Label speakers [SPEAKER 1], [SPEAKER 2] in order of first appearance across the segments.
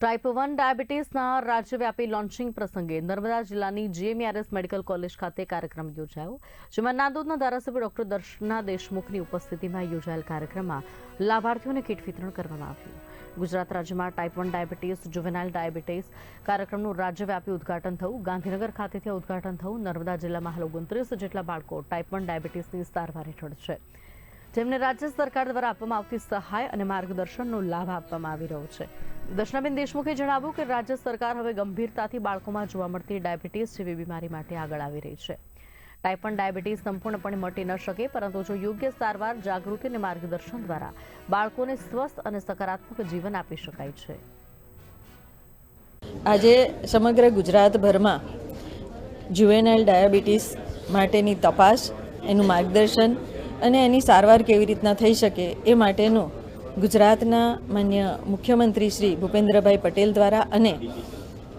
[SPEAKER 1] Type one ડાયાબિટીસના રાજ્યવ્યાપી launching પ્રસંગે નર્મદા જિલ્લાની જીએમઆરએસ મેડિકલ કોલેજ ખાતે કાર્યક્રમ યોજાયો, જેમાં નાંદોદના ધારાસભ્ય ડોક્ટર દર્શના દેશમુખની ઉપસ્થિતિમાં યોજાયેલ કાર્યક્રમમાં લાભાર્થીઓને કીટ વિતરણ કરવામાં આવ્યું. ગુજરાત રાજ્યમાં type one diabetes juvenile diabetes કાર્યક્રમનું રાજ્યવ્યાપી ઉદ્ઘાટન થયું. ગાંધીનગર ખાતેથી ઉદ્ઘાટન થયું. નર્મદા જિલ્લામાં હાલ ઓગણત્રીસ જેટલા બાળકો ટાઈપ વન ડાયાબિટીસની સારવાર હેઠળ છે. જેમને રાજ્ય સરકાર દ્વારા આપવામાં આવતી સહાય અને માર્ગદર્શનનો લાભ આપવામાં આવી રહ્યો છે. દર્શનાબેન દેશમુખે જણાવ્યું કે રાજ્ય સરકાર હવે ગંભીરતાથી બાળકોમાં જોવા મળતી ડાયાબિટીસ જેવી બીમારી માટે આગળ આવી રહી છે. ટાઈપ વન ડાયાબિટીસ સંપૂર્ણપણે મટી ન શકે, પરંતુ જો યોગ્ય સારવાર, જાગૃતિ અને માર્ગદર્શન દ્વારા બાળકોને સ્વસ્થ અને સકારાત્મક જીવન આપી શકાય છે.
[SPEAKER 2] આજે સમગ્ર ગુજરાતભરમાં જુવેનાઇલ ડાયાબિટીસ માટેની તપાસ, એનું માર્ગદર્શન અને એની સારવાર કેવી રીતના થઈ શકે એ માટેનું ગુજરાતના માન્ય મુખ્યમંત્રી શ્રી ભૂપેન્દ્રભાઈ પટેલ દ્વારા અને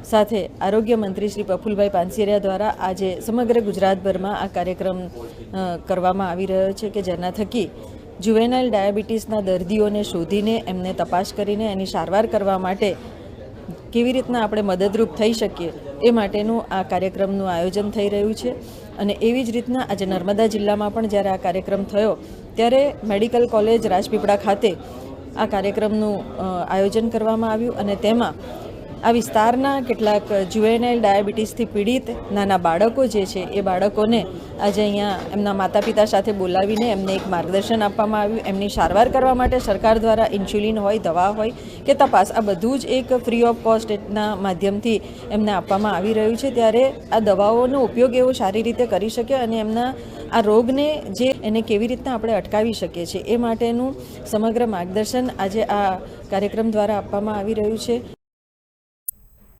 [SPEAKER 2] સાથે આરોગ્ય મંત્રી શ્રી પ્રફુલભાઈ પાનસેરિયા દ્વારા આજે સમગ્ર ગુજરાતભરમાં આ કાર્યક્રમ કરવામાં આવી રહ્યો છે કે જેના થકી જુવેનાઇલ ડાયાબિટીસના દર્દીઓને શોધીને એમને તપાસ કરીને એની સારવાર કરવા માટે કેવી રીતના આપણે મદદરૂપ થઈ શકીએ એ માટેનું આ કાર્યક્રમનું આયોજન થઈ રહ્યું છે. અને એવી જ રીતના આજે નર્મદા જિલ્લામાં પણ જ્યારે આ કાર્યક્રમ થયો ત્યારે મેડિકલ કોલેજ રાજપીપળા ખાતે આ કાર્યક્રમનું આયોજન કરવામાં આવ્યું અને તેમાં આ વિસ્તારના કેટલાક જુએનાઇલ ડાયાબિટીસથી પીડિત નાના બાળકો જે છે, એ બાળકોને આજે અહીંયા એમના માતા પિતા સાથે બોલાવીને એમને એક માર્ગદર્શન આપવામાં આવ્યું. એમની સારવાર કરવા માટે સરકાર દ્વારા ઇન્સ્યુલિન હોય, દવા હોય કે તપાસ, આ બધું જ એક ફ્રી ઓફ કોસ્ટના માધ્યમથી એમને આપવામાં આવી રહ્યું છે. ત્યારે આ દવાઓનો ઉપયોગ એવો સારી રીતે કરી શકે અને એમના આ રોગને જે એને કેવી રીતના આપણે અટકાવી શકીએ છીએ એ માટેનું સમગ્ર માર્ગદર્શન આજે આ કાર્યક્રમ દ્વારા આપવામાં આવી રહ્યું છે.